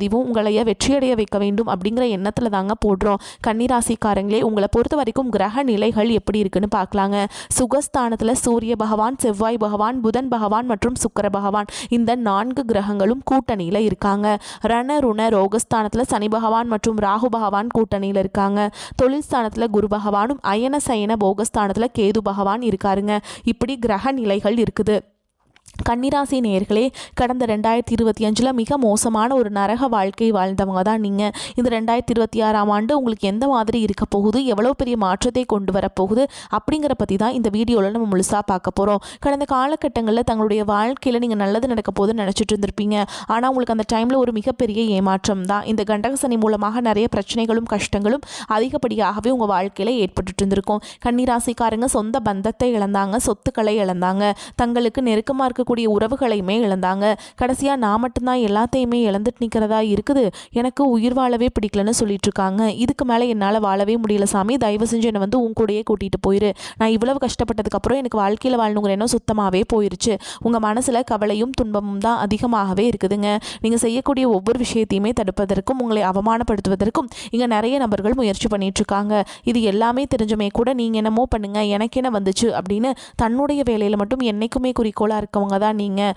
பதிவும் உங்களைய வெற்றியடைய வைக்க வேண்டும் அப்படிங்கிற எண்ணத்தில் தாங்க போடுறோம். கன்னிராசிக்காரங்களே உங்களை பொறுத்த வரைக்கும் கிரக நிலைகள் எப்படி இருக்குன்னு பார்க்கலாங்க. சுகஸ்தானத்தில் சூரிய பகவான் செவ்வாய் பகவான் புதன் பகவான் மற்றும் சுக்கர பகவான். இந்த நான்கு கிரகங்களும் கூட்டணியில் இருக்காங்க. ரண ருண ரோகஸ்தானத்தில் சனி பகவான் மற்றும் ராகு பகவான் கூட்டணியில் இருக்காங்க. தொழில் ஸ்தானத்தில் குரு பகவானும் அயன சயன போகஸ்தானத்தில் கேது பகவான் இருக்காருங்க. இப்படி கிரக நிலைகள் இருக்குது. கன்னிராசி நேர்களே கடந்த ரெண்டாயிரத்தி இருபத்தி அஞ்சில் மிக மோசமான ஒரு நரக வாழ்க்கை வாழ்ந்தவங்க தான் நீங்கள் இந்த ரெண்டாயிரத்தி இருபத்தி ஆறாம் ஆண்டு உங்களுக்கு எந்த மாதிரி இருக்க போகுது எவ்வளோ பெரிய மாற்றத்தை கொண்டு வரப்போகுது அப்படிங்கிற பற்றி தான் இந்த வீடியோவில் நம்ம முழுசாக பார்க்க போகிறோம் கடந்த காலகட்டங்களில் தங்களுடைய வாழ்க்கையில் நீங்கள் நல்லது நடக்க போகுதுன்னு நினச்சிட்டு இருந்திருப்பீங்க. ஆனால் உங்களுக்கு அந்த டைமில் ஒரு மிகப்பெரிய ஏமாற்றம் தான். இந்த கண்டகசனி மூலமாக நிறைய பிரச்சனைகளும் கஷ்டங்களும் அதிகப்படியாகவே உங்கள் வாழ்க்கையில் ஏற்பட்டுட்டு இருந்திருக்கும். கன்னிராசிக்காரங்க சொந்த பந்தத்தை இழந்தாங்க சொத்துக்களை இழந்தாங்க. தங்களுக்கு நெருக்கமாக இருக்க இருக்கக்கூடிய உறவுகளையுமே இழந்தாங்க. கடைசியாக நான் மட்டும்தான் எல்லாத்தையுமே இழந்துட்டு நிற்கிறதா இருக்குது. எனக்கு உயிர் வாழவே பிடிக்கலன்னு சொல்லிட்டு இருக்காங்க. இதுக்கு மேலே என்னால் வாழவே முடியல சாமி. தயவு செஞ்சு என்னை வந்து உன் கூடயே கூட்டிகிட்டு போயிரு. நான் இவ்வளவு கஷ்டப்பட்டதுக்கப்புறம் எனக்கு வாழ்க்கையில் வாழணுங்கிற எண்ணம் சுத்தமாகவே போயிருச்சு. உங்கள் மனசில் கவலையும் துன்பமும் தான் அதிகமாகவே இருக்குதுங்க. நீங்கள் செய்யக்கூடிய ஒவ்வொரு விஷயத்தையுமே தடுப்பதற்கும் உங்களை அவமானப்படுத்துவதற்கும் இங்கே நிறைய நபர்கள் முயற்சி பண்ணிட்டு இருக்காங்க. இது எல்லாமே தெரிஞ்சுமே கூட நீங்கள் என்னமோ பண்ணுங்கள் எனக்கு என்ன வந்துச்சு அப்படின்னு தன்னுடைய வேலையில் மட்டும் என்றைக்குமே குறிக்கோளாக இருக்கவங்க தான் நீங்கள்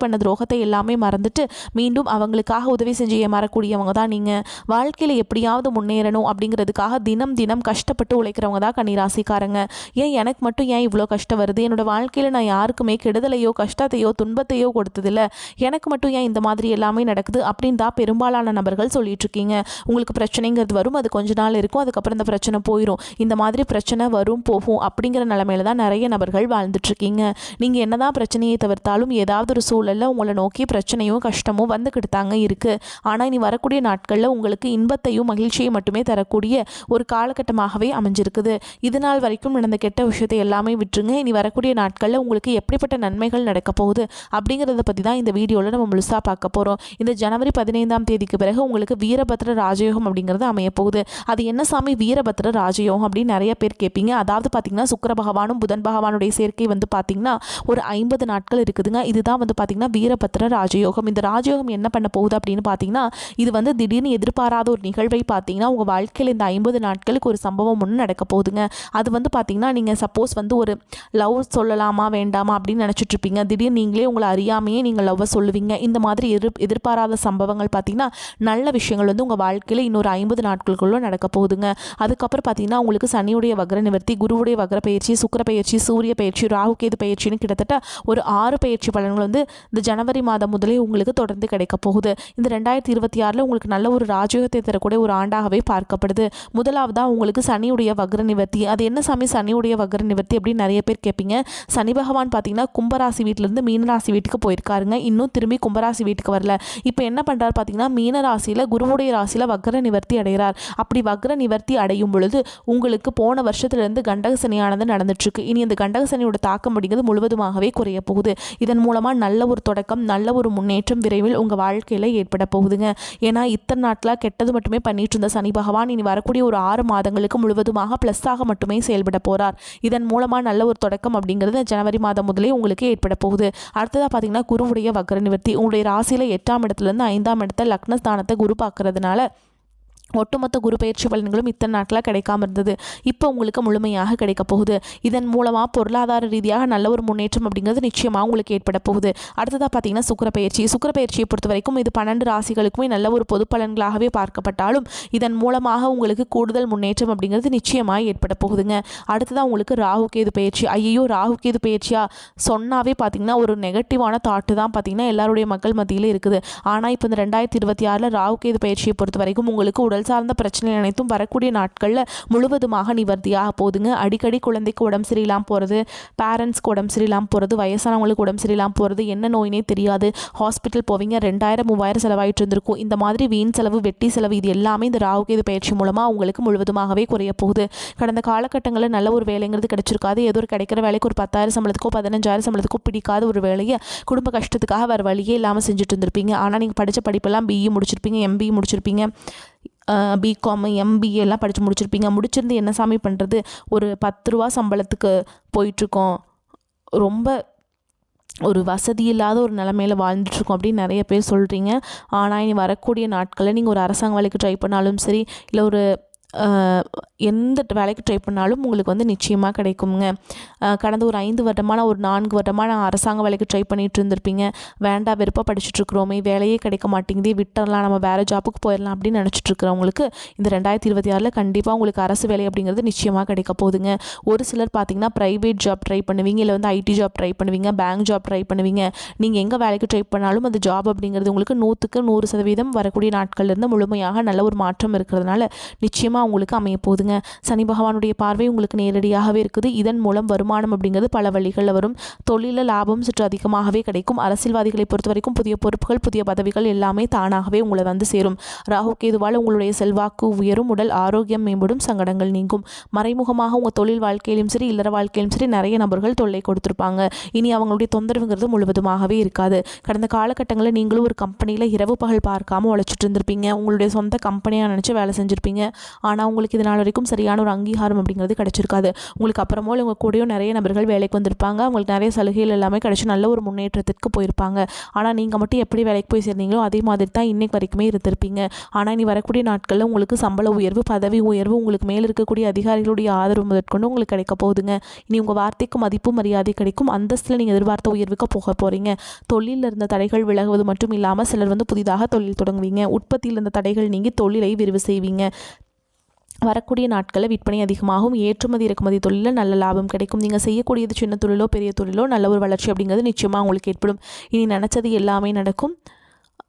பண்ண துரோகத்தை எல்லாமே மறந்துட்டு மீண்டும் அவங்களுக்காக உதவி செஞ்சு ஏமாறக்கூடியவங்க தான் நீங்கள் வாழ்க்கையில் எப்படியாவது முன்னேறணும் அப்படிங்கிறதுக்காக தினம் தினம் கஷ்டப்பட்டு உழைக்கிறவங்க தான் கன்னிராசிக்காரங்க. ஏன் எனக்கு மட்டும் ஏன் இவ்வளோ கஷ்டம் வருது? என்னோடய வாழ்க்கையில் நான் யாருக்குமே கெடுதலையோ கஷ்டத்தையோ துன்பத்தையோ கொடுத்ததில்ல. எனக்கு மட்டும் ஏன் இந்த மாதிரி எல்லாமே நடக்குது அப்படின்னு தான் பெரும்பாலான நபர்கள் சொல்லிட்டு இருக்கீங்க. உங்களுக்கு பிரச்சனைங்கிறது வரும் அது கொஞ்ச நாள் இருக்கும் அதுக்கப்புறம் இந்த பிரச்சனை போயிடும் இந்த மாதிரி பிரச்சனை வரும் போகும் அப்படிங்கிற நிலமையில தான் நிறைய நபர்கள் வாழ்ந்துட்டுருக்கீங்க நீங்கள் என்னதான் பிரச்சனையை தவிர்த்தாலும் ஏதாவது ஒரு சூழ் சூழலில் உங்களை நோக்கி பிரச்சனையும் கஷ்டமும் வந்துக்கிட்டு தாங்க இருக்குது ஆனால் இனி வரக்கூடிய நாட்களில் உங்களுக்கு இன்பத்தையும் மகிழ்ச்சியை மட்டுமே தரக்கூடிய ஒரு காலகட்டமாகவே அமைஞ்சிருக்குது. இது நாள் வரைக்கும் நடந்த கெட்ட விஷயத்தை எல்லாமே விட்டுருங்க. இனி வரக்கூடிய நாட்களில் உங்களுக்கு எப்படிப்பட்ட நன்மைகள் நடக்க போகுது அப்படிங்கிறத பற்றி தான் இந்த வீடியோவில் நம்ம முழுசாக பார்க்க போகிறோம் இந்த ஜனவரி பதினைந்தாம் தேதிக்கு பிறகு உங்களுக்கு வீரபத்ர ராஜயோகம் அப்படிங்கிறது அமைய போகுது. அது என்ன சாமி? வீரபத்ர ராஜயோகம் அப்படின்னு நிறைய பேர் கேட்பீங்க. அதாவது பார்த்தீங்கன்னா சுக்கர பகவானும் புதன் பகவானுடைய சேர்க்கை வந்து பார்த்தீங்கன்னா ஒரு ஐம்பது நாட்கள் இருக்குதுங்க. இதுதான் வந்து பார்த்தீங்கன்னா பார்த்தீங்கன்னா வீரபத்ர ராஜயோகம். இந்த ராஜயோகம் என்ன பண்ண போகுது அப்படின்னு பார்த்தீங்கன்னா இது வந்து திடீர்னு எதிர்பாராத ஒரு நிகழ்வை பார்த்தீங்கன்னா உங்கள் வாழ்க்கையில் இந்த ஐம்பது நாட்களுக்கு ஒரு சம்பவம் ஒன்று நடக்க போகுதுங்க. அது வந்து பார்த்தீங்கன்னா நீங்கள் சப்போஸ் வந்து ஒரு லவ் சொல்லலாமா வேண்டாமா அப்படின்னு நினச்சிட்ருப்பீங்க திடீர்னு நீங்களே உங்களை அறியாமையே நீங்கள் லவ்வை சொல்லுவீங்க. இந்த மாதிரி எதிர் எதிர்பாராத சம்பவங்கள் பார்த்தீங்கன்னா நல்ல விஷயங்கள் வந்து உங்கள் வாழ்க்கையில் இன்னொரு ஐம்பது நாட்களுக்குள்ளே நடக்க போகுதுங்க. அதுக்கப்புறம் பார்த்தீங்கன்னா உங்களுக்கு சனியுடைய வக்ர நிவர்த்தி குருவுடைய வக்ர பயிற்சி சுக்கர பயிற்சி சூரிய பயிற்சி ராகு கேது பயிற்சின்னு கிட்டத்தட்ட ஒரு ஆறு பயிற்சி பலன்கள் வந்து இந்த ஜனவரி மாதம் முதலே உங்களுக்கு தொடர்ந்து கிடைக்க போகுது. இந்த ரெண்டாயிரத்தி இருபத்தி ஆறில் உங்களுக்கு நல்ல ஒரு ராஜயோகத்தை தரக்கூடிய ஒரு ஆண்டாகவே பார்க்கப்படுது. முதலாவதாக உங்களுக்கு சனியுடைய வக்ர நிவர்த்தி. அது என்ன சாமி? சனியுடைய வக்ர நிவர்த்தி அப்படின்னு நிறைய பேர் கேட்பீங்க சனி பகவான் பார்த்தீங்கன்னா கும்பராசி வீட்டிலேருந்து மீனராசி வீட்டுக்கு போயிருக்காருங்க. இன்னும் திரும்பி கும்பராசி வீட்டுக்கு வரல. இப்போ என்ன பண்ணுறாரு பார்த்தீங்கன்னா மீனராசியில் குருவுடைய ராசியில் வக்ர நிவர்த்தி அடைகிறார். அப்படி வக்ர நிவர்த்தி அடையும் பொழுது உங்களுக்கு போன வருஷத்துலேருந்து கண்டக சனியானது நடந்துட்டுருக்கு இனி இந்த கண்டக சனியோட தாக்கம் அப்படிங்கிறது முழுவதுமாகவே குறைய போகுது. இதன் மூலமாக நல்ல ஒரு தொடக்கம் நல்ல ஒரு முன்னேற்றம் விரைவில் உங்கள் வாழ்க்கையில் ஏற்பட போகுதுங்க. ஏன்னா இத்தனை நாட்களாக கெட்டது மட்டுமே பண்ணிட்டு இருந்த சனி பகவான் இனி வரக்கூடிய ஒரு ஆறு மாதங்களுக்கு முழுவதுமாக ப்ளஸ்ஸாக மட்டுமே செயல்பட போகிறார் இதன் மூலமாக நல்ல ஒரு தொடக்கம் அப்படிங்கிறது ஜனவரி மாதம் முதலே உங்களுக்கு ஏற்பட போகுது. அடுத்ததாக பார்த்தீங்கன்னா குருவுடைய வக்கர நிவர்த்தி. உங்களுடைய ராசியில் எட்டாம் இடத்துலேருந்து ஐந்தாம் இடத்த லக்னஸ்தானத்தை குரு பார்க்கறதுனால ஒட்டுமொத்த குரு பயிற்சி பலன்களும் இத்தனை நாட்களாக கிடைக்காம இருந்தது. இப்போ உங்களுக்கு முழுமையாக கிடைக்க போகுது. இதன் மூலமாக பொருளாதார ரீதியாக நல்ல ஒரு முன்னேற்றம் அப்படிங்கிறது நிச்சயமாக உங்களுக்கு ஏற்பட போகுது. அடுத்ததாக பார்த்தீங்கன்னா சுக்கர பயிற்சி. சுக்கர பயிற்சியை பொறுத்த வரைக்கும் இது பன்னெண்டு ராசிகளுக்குமே நல்ல ஒரு பொது பலன்களாகவே பார்க்கப்பட்டாலும் இதன் மூலமாக உங்களுக்கு கூடுதல் முன்னேற்றம் அப்படிங்கிறது நிச்சயமாக ஏற்பட போகுதுங்க. அடுத்ததாக உங்களுக்கு ராகு கேது பயிற்சி. ஐயோ ராகு கேது பயிற்சியா? சொன்னாவே பார்த்தீங்கன்னா ஒரு நெகட்டிவான தாட்டு தான் பார்த்தீங்கன்னா எல்லாருடைய மக்கள் மத்தியில் இருக்குது. ஆனால் இப்போ இந்த ரெண்டாயிரத்தி இருபத்தி ஆறில் ராகு கேது பயிற்சியை பொறுத்த வரைக்கும் உங்களுக்கு உடல் சார்ந்த பிரச்சனை அனைத்தும் வரக்கூடிய நாட்களில் முழுவதுமாக நிவர்த்தியாக போகுதுங்க. அடிக்கடி குழந்தைக்கு உடம்பு சரியில்லாமல் போகிறது பேரண்ட்ஸ்க்கு உடம்பு சரியில்லாமல் போகிறது வயசானவங்களுக்கு உடம்பு சரியில்லாமல் போகிறது என்ன நோயினே தெரியாது. ஹாஸ்பிட்டல் போவீங்க ரெண்டாயிரம் மூவாயிரம் செலவாயிட்டு இருந்திருக்கும். இந்த மாதிரி வீண் செலவு வெட்டி செலவு இது எல்லாமே இந்த ராகுகேது பயிற்சி மூலமாக உங்களுக்கு முழுவதுமாகவே குறைய போகுது. கடந்த காலகட்டங்களில் நல்ல ஒரு வேலைங்கிறது கிடைச்சிருக்காது. ஏதோ ஒரு கிடைக்கிற வேலைக்கு ஒரு பத்தாயிரம் சம்பளத்துக்கோ பதினஞ்சாயிரம் சம்பளத்துக்கோ பிடிக்காத ஒரு வேலையை குடும்ப கஷ்டத்துக்காக வேறு வழியே இல்லாமல் செஞ்சுட்டு இருந்திருப்பீங்க. ஆனால் நீங்கள் படித்த படிப்பெல்லாம் பிஇ முடிச்சிருப்பீங்க எம்பிஇ முடிச்சிருப்பீங்க. பிகாம் எம்பிஏ எல்லாம் படித்து முடிச்சிருப்பீங்க. முடிச்சிருந்து என்ன சாமி பண்ணுறது ஒரு பத்து ரூபா சம்பளத்துக்கு போயிட்டுருக்கோம். ரொம்ப ஒரு வசதி இல்லாத ஒரு நிலமையில வாழ்ந்துட்டுருக்கோம் அப்படின்னு நிறைய பேர் சொல்கிறீங்க ஆனால் இனி வரக்கூடிய நாட்களில் நீங்கள் ஒரு அரசாங்க வேலைக்கு ட்ரை பண்ணாலும் சரி இல்லை ஒரு எந்த வேலைக்கு ட்ரை பண்ணாலும் உங்களுக்கு வந்து நிச்சயமாக கிடைக்குங்க. கடந்த ஒரு ஐந்து வருடமான ஒரு நான்கு வருடமாக நான் அரசாங்க வேலைக்கு ட்ரை பண்ணிகிட்டு இருந்திருப்பீங்க. வேண்டாம் வெறுப்பாக படிச்சுட்ருக்குறோமே வேலையே கிடைக்க மாட்டேங்குது விட்டுறலாம் நம்ம வேறு ஜாப்புக்கு போயிடலாம் அப்படின்னு நினச்சிட்ருக்குறவங்களுக்கு இந்த ரெண்டாயிரத்தி இருபத்தி ஆறில் கண்டிப்பாக உங்களுக்கு அரசு வேலை அப்படிங்கிறது நிச்சயமாக கிடைக்க போகுதுங்க. ஒரு சிலர் பார்த்தீங்கன்னா ப்ரைவேட் ஜாப் ட்ரை பண்ணுவீங்க இல்லை வந்து ஐடி ஜாப் ட்ரை பண்ணுவீங்க பேங்க் ஜாப் ட்ரை பண்ணுவீங்க. நீங்கள் எங்கே வேலைக்கு ட்ரை பண்ணாலும் அந்த ஜாப் அப்படிங்கிறது உங்களுக்கு நூற்றுக்கு நூறு சதவீதம் வரக்கூடிய நாட்கள்லேருந்து முழுமையாக நல்ல ஒரு மாற்றம் இருக்கிறதுனால நிச்சயமாக உங்களுக்கு அமைய போகுதுங்க. சனி பகவானுடைய பார்வை உங்களுக்கு நேரடியாகவே இருக்குது. இதன் மூலம் வருமானம் அப்படிங்கிறது பல வழிகளில் வரும். தொழிலில் லாபம் சற்று அதிகமாகவே கிடைக்கும். அரசியல்வாதிகளை பொறுத்த வரைக்கும் புதிய பொறுப்புகள் புதிய பதவிகள் எல்லாமே தானாகவே உங்களை வந்து சேரும். ராகு கேதுவால் உங்களுடைய செல்வாக்கு உயரும். உடல் ஆரோக்கியம் மேம்படும். சங்கடங்கள் நீங்கும். மறைமுகமாக உங்கள் தொழில் வாழ்க்கையிலும் சரி இல்லற வாழ்க்கையிலும் சரி நிறைய நபர்கள் தொல்லை கொடுத்துருப்பாங்க. இனி அவங்களுடைய தொந்தரவுங்கிறது முழுவதுமாகவே இருக்காது. கடந்த காலகட்டங்களில் நீங்களும் ஒரு கம்பெனியில் இரவு பகல் பார்க்காம உழைச்சிட்டு இருந்திருப்பீங்க. உங்களுடைய சொந்த கம்பெனியாக நினச்சி வேலை செஞ்சுருப்பீங்க. ஆனால் உங்களுக்கு இது நாள் வரைக்கும் சரியான ஒரு அங்கீகாரம் அப்படிங்கிறது கிடச்சிருக்காது. உங்களுக்கு அப்புறமோ உங்கள் கூடயும் நிறைய நபர்கள் வேலைக்கு வந்திருப்பாங்க. அவங்களுக்கு நிறைய சலுகைகள் எல்லாமே கிடச்சி நல்ல ஒரு முன்னேற்றத்திற்கு போயிருப்பாங்க. ஆனால் நீங்கள் மட்டும் எப்படி வேலைக்கு போய் சேர்ந்தீங்களோ அதே மாதிரி தான் இன்னைக்கு வரைக்குமே இருந்திருப்பீங்க. ஆனால் இனி வரக்கூடிய நாட்களில் உங்களுக்கு சம்பள உயர்வு பதவி உயர்வு உங்களுக்கு மேல் இருக்கக்கூடிய அதிகாரிகளுடைய ஆதரவு முதற்கொண்டு உங்களுக்கு கிடைக்க போகுதுங்க. இனி உங்கள் வார்த்தைக்கு மதிப்பு மரியாதை கிடைக்கும். அந்தஸ்தில் நீங்கள் எதிர்பார்த்த உயர்வுக்கு போக போகிறீங்க தொழிலில் இருந்த தடைகள் விலகுவது மட்டும் இல்லாமல் சிலர் வந்து புதிதாக தொழில் தொடங்குவீங்க. உற்பத்தியில் இருந்த தடைகள் நீங்கி தொழிலை விரிவு செய்வீங்க. வரக்கூடிய நாட்களில் விற்பனை அதிகமாகும் ஏற்றுமதி இறக்குமதி தொழிலில் நல்ல லாபம் கிடைக்கும். நீங்கள் செய்யக்கூடியது சின்ன தொழிலோ பெரிய தொழிலோ நல்ல ஒரு வளர்ச்சி அப்படிங்கிறது நிச்சயமாக உங்களுக்கு ஏற்படும். இனி நினச்சது எல்லாமே நடக்கும்.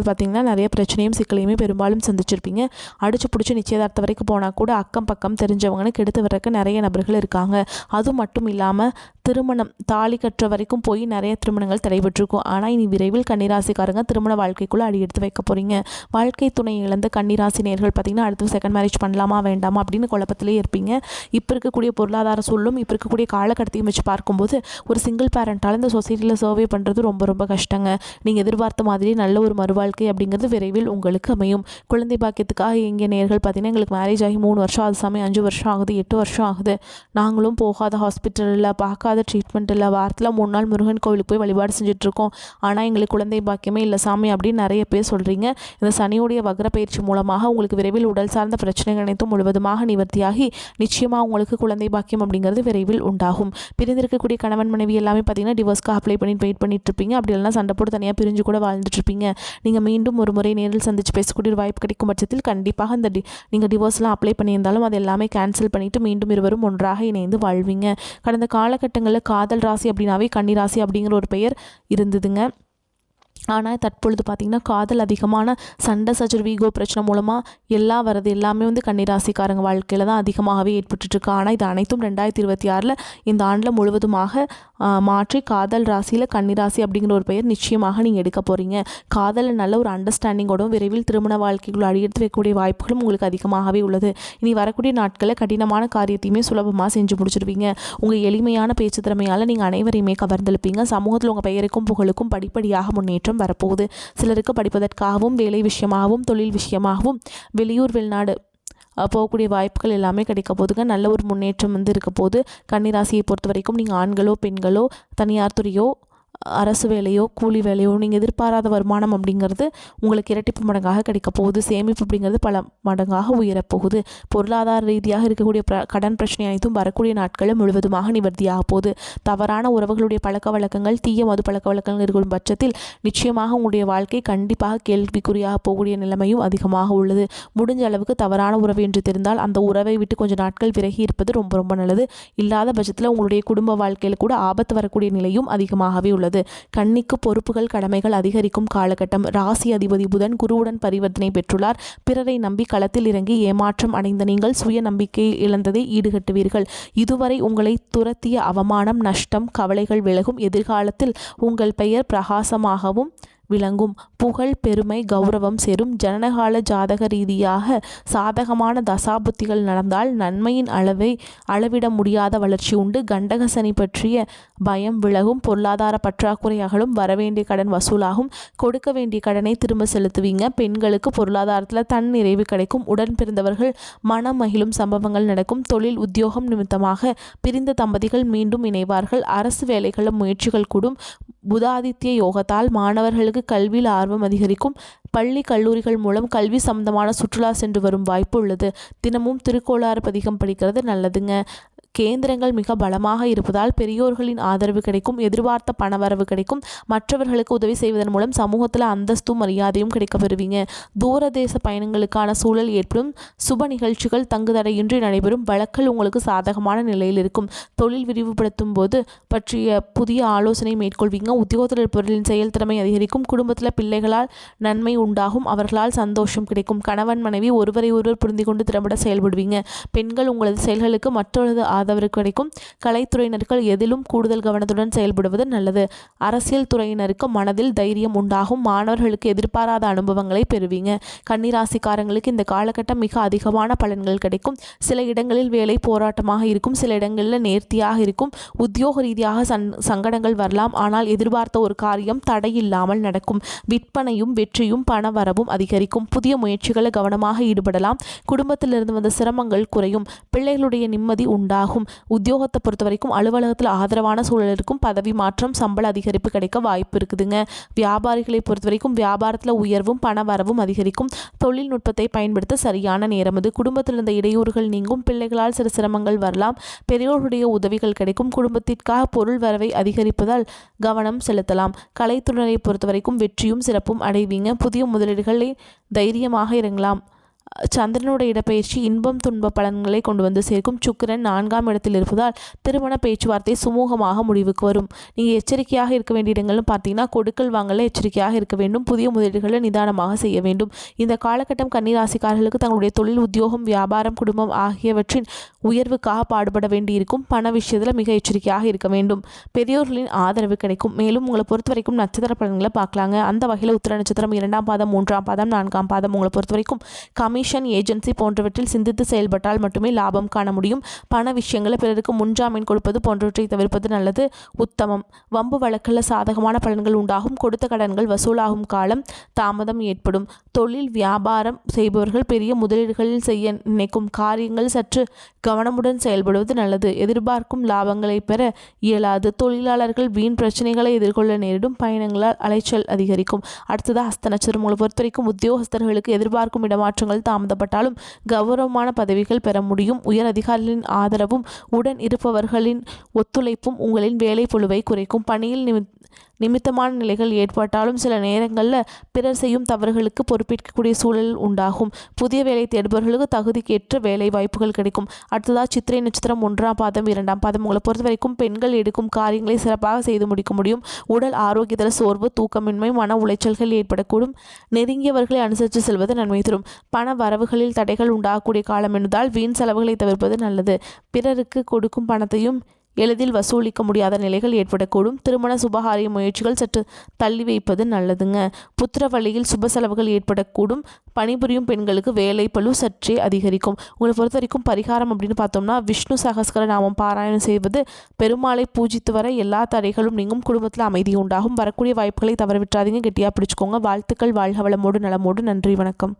அப்படிங்கிறது பார்த்திங்கன்னா நிறைய பிரச்சனையும் சிக்கலையுமே பெரும்பாலும் சந்திச்சிருப்பீங்க. அடிச்சு பிடிச்சி நிச்சயதார்த்த வரைக்கும் போனால் கூட அக்கம் பக்கம் தெரிஞ்சவங்கன்னு கெடுத்து வர்றதுக்கு நிறைய நபர்கள் இருக்காங்க. அது மட்டும் இல்லாமல் திருமணம் தாலி கட்டுற வரைக்கும் போய் நிறைய திருமணங்கள் தடைபெற்றிருக்கும் ஆனால் இனி விரைவில் கன்னிராசிக்காரங்க திருமண வாழ்க்கைக்குள்ளே அடி எடுத்து வைக்க போகிறீங்க வாழ்க்கை துணை இழந்த கன்னிராசி நேர்கள் பார்த்திங்கன்னா அடுத்து செகண்ட் மேரேஜ் பண்ணலாமா வேண்டாமா அப்படின்னு குழப்பத்திலே இருப்பீங்க. இப்போ இருக்கக்கூடிய பொருளாதார சூழலும் இப்போ இருக்கக்கூடிய காலகட்டத்தையும் வச்சு பார்க்கும்போது ஒரு சிங்கிள் பேரண்ட்டால் இந்த சொசைட்டியில் சர்வே பண்ணுறது ரொம்ப ரொம்ப கஷ்டங்க. நீங்கள் எதிர்பார்த்த மாதிரி நல்ல ஒரு மறுவாழ்க்கை அப்படிங்கிறது விரைவில் உங்களுக்கு அமையும். குழந்தை பாக்கியத்துக்காக எங்கே நேர்கள் பார்த்தீங்கன்னா எங்களுக்கு மேரேஜ் ஆகி மூணு வருஷம் ஆகுது சாமி அஞ்சு வருஷம் ஆகுது எட்டு வருஷம் ஆகுது. நாங்களும் போகாத ஹாஸ்பிட்டலில் பார்க்காத பார்க்காத ட்ரீட்மெண்ட் இல்லை. வாரத்தில் மூணு நாள் முருகன் கோவிலுக்கு போய் வழிபாடு செஞ்சுட்ருக்கோம். ஆனால் எங்களுக்கு குழந்தை பாக்கியமே இல்லை சாமி அப்படின்னு நிறைய பேர் சொல்கிறீங்க இந்த சனியுடைய வக்ர பயிற்சி மூலமாக உங்களுக்கு விரைவில் உடல் சார்ந்த பிரச்சனைகள் அனைத்தும் முழுவதுமாக நிவர்த்தியாகி நிச்சயமாக உங்களுக்கு குழந்தை பாக்கியம் அப்படிங்கிறது விரைவில் உண்டாகும். பிரிந்திருக்கக்கூடிய கணவன் மனைவி எல்லாமே பார்த்தீங்கன்னா டிவோர்ஸ்க்கு அப்ளை பண்ணி வெயிட் பண்ணிட்டு இருப்பீங்க அப்படி இல்லைனா சண்டை போட்டு தனியாக பிரிஞ்சு கூட வாழ்ந்துட்டு இருப்பீங்க நீங்கள் மீண்டும் ஒரு முறை நேரில் சந்திச்சு பேசக்கூடிய ஒரு வாய்ப்பு கிடைக்கும் பட்சத்தில் கண்டிப்பாக அந்த டி நீங்கள் டிவோர்ஸ்லாம் அப்ளை பண்ணியிருந்தாலும் அது எல்லாமே கேன்சல் பண்ணிவிட்டு மீண்டும் இருவரும் ஒன்றாக இணைந்து வாழ்வீங்க. கடந்த காலகட்டங்களில் காதல் ராசி அப்படின்னாவே கன்னி ராசி அப்படிங்கிற ஒரு பெயர் இருந்ததுங்க. ஆனால் தற்பொழுது பார்த்திங்கன்னா காதல் அதிகமான சண்டை சச்சரவு ஈகோ பிரச்சனை மூலமாக எல்லாம் வரது எல்லாமே வந்து கன்னிராசிக்காரங்க வாழ்க்கையில் தான் அதிகமாகவே ஏற்பட்டுருக்கு ஆனால் இது அனைத்தும் ரெண்டாயிரத்தி இருபத்தி ஆறில் இந்த ஆண்டில் முழுவதுமாக மாற்றி காதல் ராசியில் கன்னிராசி அப்படிங்கிற ஒரு பெயர் நிச்சயமாக நீங்கள் எடுக்க போகிறீங்க காதலில் நல்ல ஒரு அண்டர்ஸ்டாண்டிங்கோடும் விரைவில் திருமண வாழ்க்கைக்குள் அடியெடுத்து வைக்கக்கூடிய வாய்ப்புகளும் உங்களுக்கு அதிகமாகவே உள்ளது. இனி வரக்கூடிய நாட்களில் கடினமான காரியத்தையுமே சுலபமாக செஞ்சு முடிச்சிருவீங்க. உங்கள் எளிமையான பேச்சு திறமையால் நீங்கள் அனைவரையுமே கவர்ந்தெழுப்பீங்க. சமூகத்தில் உங்கள் பெயருக்கும் புகழுக்கும் படிப்படியாக முன்னேற்றம் வரப்போகுது. சிலருக்கு படிப்பதற்காகவும் வேலை விஷயமாகவும் தொழில் விஷயமாகவும் வெளியூர் வெளிநாடு போகக்கூடிய வாய்ப்புகள் எல்லாமே கிடைக்க போதுங்க நல்ல ஒரு முன்னேற்றம் வந்து இருக்க போது கன்னிராசியை பொறுத்த வரைக்கும் நீங்கள் ஆண்களோ பெண்களோ தனியார் துறையோ அரசு வேலையோ கூலி வேலையோ நீங்கள் எதிர்பாராத வருமானம் அப்படிங்கிறது உங்களுக்கு இரட்டிப்பு மடங்காக கிடைக்க போகுது. சேமிப்பு அப்படிங்கிறது பல மடங்காக உயரப்போகுது பொருளாதார ரீதியாக இருக்கக்கூடிய பிர கடன் பிரச்சனை அனைத்தும் வரக்கூடிய நாட்களில் முழுவதுமாக நிவர்த்தியாக போகுது. தவறான உறவுகளுடைய பழக்க வழக்கங்கள் தீய மது பழக்க வழக்கங்கள் இருக்கும் பட்சத்தில் நிச்சயமாக உங்களுடைய வாழ்க்கை கண்டிப்பாக கேள்விக்குறியாக போகக்கூடிய நிலைமையும் அதிகமாக உள்ளது. முடிஞ்ச அளவுக்கு தவறான உறவு என்று தெரிந்தால் அந்த உறவை விட்டு கொஞ்சம் நாட்கள் விலகி இருப்பது ரொம்ப ரொம்ப நல்லது. இல்லாத பட்சத்தில் உங்களுடைய குடும்ப வாழ்க்கையில் கூட ஆபத்து வரக்கூடிய நிலையும் அதிகமாகவே உள்ளது. கன்னிக்கு பொறுப்புகள் கடமைகள் அதிகரிக்கும் காலகட்டம். ராசி அதிபதி புதன் குருவுடன் பரிவர்த்தனை பெற்றுள்ளார். பிறரை நம்பி களத்தில் இறங்கி ஏமாற்றம் அடைந்த நீங்கள் சுய நம்பிக்கை இழந்ததை ஈடுகட்டுவீர்கள். இதுவரை உங்களை துரத்திய அவமானம் நஷ்டம் கவலைகள் விலகும். எதிர்காலத்தில் உங்கள் பெயர் பிரகாசமாகவும் விளங்கும். புகழ் பெருமை கௌரவம் சேரும். ஜனனகால ஜாதக ரீதியாக சாதகமான தசாபுத்திகள் நடந்தால் நன்மையின் அளவை அளவிட முடியாத வளர்ச்சி உண்டு. கண்டகசனி பற்றிய பயம் விலகும். பொருளாதார பற்றாக்குறை அகலும். வரவேண்டிய கடன் வசூலாகும். கொடுக்க வேண்டிய கடனை திரும்ப செலுத்துவீங்க. பெண்களுக்கு பொருளாதாரத்தில் தன் நிறைவு கிடைக்கும். உடன் பிறந்தவர்கள் மனம் மகிழும் சம்பவங்கள் நடக்கும். தொழில் உத்தியோகம் நிமித்தமாக பிரிந்த தம்பதிகள் மீண்டும் இணைவார்கள். அரசு வேலைகளில் முயற்சிகள் கூடும். புதாதித்ய யோகத்தால் மாணவர்களுக்கு கல்வியில் ஆர்வம் அதிகரிக்கும். பள்ளி கல்லூரிகள் மூலம் கல்வி சம்பந்தமான சுற்றுலா சென்று வரும் வாய்ப்பு உள்ளது. தினமும் திருக்கோளாறு பதிகம் படிக்கிறது நல்லதுங்க. கேந்திரங்கள் மிக பலமாக இருப்பதால் பெரியோர்களின் ஆதரவு கிடைக்கும் எதிர்பார்த்த பணவரவு கிடைக்கும். மற்றவர்களுக்கு உதவி செய்வதன் மூலம் சமூகத்தில் அந்தஸ்தும் மரியாதையும் கிடைக்க பெறுவீங்க. தூரதேச பயணங்களுக்கான சூழல் ஏற்படும். சுப நிகழ்ச்சிகள் தங்குதடையின்றி நடைபெறும். வழக்கல் உங்களுக்கு சாதகமான நிலையில் இருக்கும். தொழில் விரிவுபடுத்தும் போது பற்றிய புதிய ஆலோசனை மேற்கொள்வீங்க. உத்தியோகத்தில் இருப்பவர்களின் செயல்திறமை அதிகரிக்கும். குடும்பத்தில் பிள்ளைகளால் நன்மை உண்டாகும். அவர்களால் சந்தோஷம் கிடைக்கும். கணவன் மனைவி ஒருவரை ஒருவர் புரிந்து கொண்டு திறம்பட செயல்படுவீங்க. பெண்கள் உங்களது செயல்களுக்கு மற்றொரு ஆதரவு கிடைக்கும். கலைத்துறையினர்கள் எதிலும் கூடுதல் கவனத்துடன் செயல்படுவது நல்லது. அரசியல் துறையினருக்கு மனதில் தைரியம் உண்டாகும். மாணவர்களுக்கு எதிர்பாராத அனுபவங்களை பெறுவீங்க. கன்னிராசிக்காரங்களுக்கு இந்த காலகட்டம் மிக அதிகமான பலன்கள் கிடைக்கும். சில இடங்களில் வேலை போராட்டமாக இருக்கும். சில இடங்களில் நேர்த்தியாக இருக்கும். உத்தியோக ரீதியாக சன் சங்கடங்கள் வரலாம். ஆனால் எதிர்பார்த்த ஒரு காரியம் தடையில்லாமல் நடக்கும். விற்பனையும் வெற்றியும் பண வரவும் அதிகரிக்கும். புதிய முயற்சிகளை கவனமாக ஈடுபடலாம். குடும்பத்திலிருந்து வந்த சிரமங்கள் குறையும். பிள்ளைகளுடைய நிம்மதி உண்டாகும். உத்தியோகத்தை பொறுத்த வரைக்கும் அலுவலகத்தில் ஆதரவான சூழல் இருக்கும். பதவி மாற்றம் சம்பள அதிகரிப்பு கிடைக்க வாய்ப்பு இருக்குதுங்க. வியாபாரிகளை பொறுத்த வரைக்கும் வியாபாரத்தில் உயர்வும் பண வரவும் அதிகரிக்கும். தொழில்நுட்பத்தை பயன்படுத்த சரியான நேரம் இது. குடும்பத்தில் இருந்த இடையூறுகள் நீங்கும். பிள்ளைகளால் சில சிரமங்கள் வரலாம். பெரியோருடைய உதவிகள் கிடைக்கும். குடும்பத்திற்காக பொருள் வரவை அதிகரிப்பதால் கவனம் செலுத்தலாம். கலைத்துறையை பொறுத்த வரைக்கும் வெற்றியும் சிறப்பும் அடைவீங்க. புதிய முதலீடுகளை தைரியமாக இறங்கலாம். சந்திரனோட இடப்பெயர்ச்சி இன்பம் துன்ப பலன்களை கொண்டு வந்து சேர்க்கும் சுக்கிரன் நான்காம் இடத்தில் இருப்பதால் திருமண பேச்சுவார்த்தை சுமூகமாக முடிவுக்கு வரும். நீங்கள் எச்சரிக்கையாக இருக்க வேண்டிய இடங்களும் பார்த்தீங்கன்னா கொடுக்கல் வாங்கல எச்சரிக்கையாக இருக்க வேண்டும். புதிய முதலீடுகளை நிதானமாக செய்ய வேண்டும். இந்த காலகட்டம் கன்னிராசிக்காரர்களுக்கு தங்களுடைய தொழில் உத்தியோகம் வியாபாரம் குடும்பம் ஆகியவற்றின் உயர்வுக்காக பாடுபட வேண்டியிருக்கும். பண விஷயத்தில் மிக எச்சரிக்கையாக இருக்க வேண்டும். பெரியோர்களின் ஆதரவு கிடைக்கும். மேலும் உங்களை பொறுத்த வரைக்கும் நட்சத்திர பலன்களை பார்க்கலாங்க. அந்த வகையில் உத்திர நட்சத்திரம் இரண்டாம் பாதம் மூன்றாம் பாதம் நான்காம் பாதம் உங்களை பொறுத்த வரைக்கும் கமிஷன் ஏஜென்சி போன்றவற்றில் சிந்தித்து செயல்பட்டால் மட்டுமே லாபம் காண முடியும். பண விஷயங்களை பிறருக்கு முன்ஜாமீன் கொடுப்பது போன்றவற்றை தவிர்ப்பது நல்லது. உத்தமம். வம்பு வழக்கில் சாதகமான பலன்கள் உண்டாகும். கொடுத்த கடன்கள் வசூலாகும் காலம் தாமதம் ஏற்படும். தொழில் வியாபாரம் செய்பவர்கள் பெரிய முதலீடுகளில் செய்ய நினைக்கும் காரியங்கள் சற்று கவனமுடன் செயல்படுவது நல்லது. எதிர்பார்க்கும் லாபங்களை பெற இயலாது. தொழிலாளர்கள் வீண் பிரச்சனைகளை எதிர்கொள்ள நேரிடும். பயணங்களால் அலைச்சல் அதிகரிக்கும். அடுத்தது ஹஸ்த நட்சத்திரம் உங்களை பொறுத்த வரைக்கும் உத்தியோகஸ்தர்களுக்கு எதிர்பார்க்கும் இடமாற்றங்கள் தாமதப்பட்டாலும் கௌரவமான பதவிகள் பெற முடியும். உயர் அதிகாரிகளின் ஆதரவும் உடன் இருப்பவர்களின் ஒத்துழைப்பும் உங்களின் வேலை பொழுவை குறைக்கும். பணியில் நிமி நிமித்தமான நிலைகள் ஏற்பட்டாலும் சில நேரங்களில் பிறர் செய்யும் தவறுகளுக்கு பொறுப்பேற்கக்கூடிய சூழல் உண்டாகும். புதிய வேலை தேடுபவர்களுக்கு தகுதிக்கேற்ற வேலை வாய்ப்புகள் கிடைக்கும். அடுத்ததாக சித்திரை நட்சத்திரம் ஒன்றாம் பாதம் இரண்டாம் பாதம். உங்களை பொறுத்த வரைக்கும் பெண்கள் எடுக்கும் காரியங்களை சிறப்பாக செய்து முடிக்க முடியும். உடல் ஆரோக்கியத்தில் சோர்வு தூக்கமின்மை மன உளைச்சல்கள் ஏற்படக்கூடும். நெருங்கியவர்களை அனுசரித்து செல்வது நன்மை தரும். பண வரவுகளில் தடைகள் உண்டாகக்கூடிய காலம் என்பதால் வீண் செலவுகளை தவிர்ப்பது நல்லது. பிறருக்கு கொடுக்கும் பணத்தையும் எளிதில் வசூலிக்க முடியாத நிலைகள் ஏற்படக்கூடும். திருமண சுபகாரிய முயற்சிகள் சற்று தள்ளி வைப்பது நல்லதுங்க. புத்திர வழியில் சுப செலவுகள் ஏற்படக்கூடும். பணிபுரியும் பெண்களுக்கு வேலை பளு சற்றே அதிகரிக்கும். உங்களை பொறுத்த வரைக்கும் பரிகாரம் அப்படின்னு பார்த்தோம்னா விஷ்ணு சகஸ்கர நாமம் பாராயணம் செய்வது பெருமாளை பூஜித்து வர எல்லா தடைகளும் நீங்கும். குடும்பத்தில் அமைதி உண்டாகும். வரக்கூடிய வாய்ப்புகளை தவறவிட்டாதீங்க. கெட்டியாக பிடிச்சிக்கோங்க. வாழ்த்துக்கள். வாழ்க வளமோடு நலமோடு. நன்றி. வணக்கம்.